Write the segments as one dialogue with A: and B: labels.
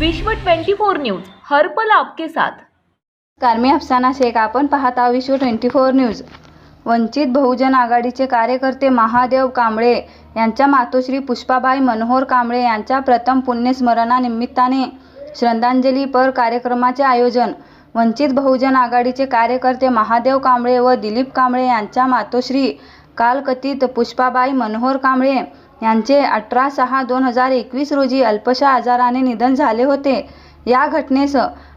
A: विश्व 24 न्यूज हर्पल आपके साथ.
B: कारमी अफसाना शेख आपण पाहत आहोत Vishwa twenty four news. Vanchit Bahujan आघाडीचे कार्यकर्ते महादेव कांबळे यांच्या मातोश्री पुष्पाबाई मनोहर कांबळे यांच्या प्रथम पुण्यस्मरणानिमित्ताने श्रद्धांजलीपर कार्यक्रमाचे आयोजन वंचित बहुजन आघाडीचे कार्यकर्ते महादेव कांबळे व दिलीप कांबळे यांच्या मातोश्री कालकथित पुष्पाबाई मनोहर कांबळे यांचे अठरा सहा दोन हजार एकवीस रोजी अल्पशा आजाराने निधन झाले होते. या घटनेस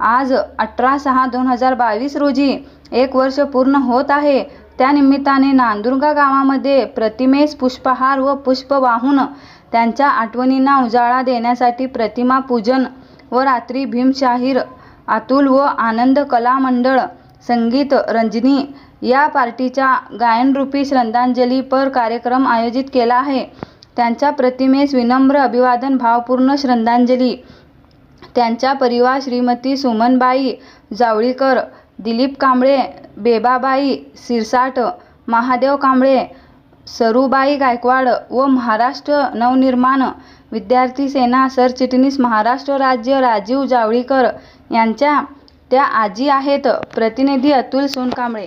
B: आज अठरा सहा दोन हजार बावीस रोजी एक वर्ष पूर्ण होत आहे. त्यानिमित्ताने नांदुर्गा गावामध्ये प्रतिमेस पुष्पहार व पुष्प वाहून त्यांच्या आठवणींना उजाळा देण्यासाठी प्रतिमा पूजन व रात्री भीमशाहीर अतुल व आनंद कला मंडळ संगीत रंजनी या पार्टीचा गायनरूपी श्रद्धांजलीपर कार्यक्रम आयोजित केला आहे. त्यांच्या प्रतिमेस विनम्र अभिवादन भावपूर्ण श्रद्धांजली. त्यांच्या परिवार श्रीमती सुमनबाई जावळीकर दिलीप कांबळे बेबाबाई सिरसाट महादेव कांबळे सरूबाई गायकवाड व महाराष्ट्र नवनिर्माण विद्यार्थी सेना सरचिटणीस महाराष्ट्र राज्य राजीव जावळीकर यांच्या त्या आजी आहेत प्रतिनिधी अतुल सोनकांबळे.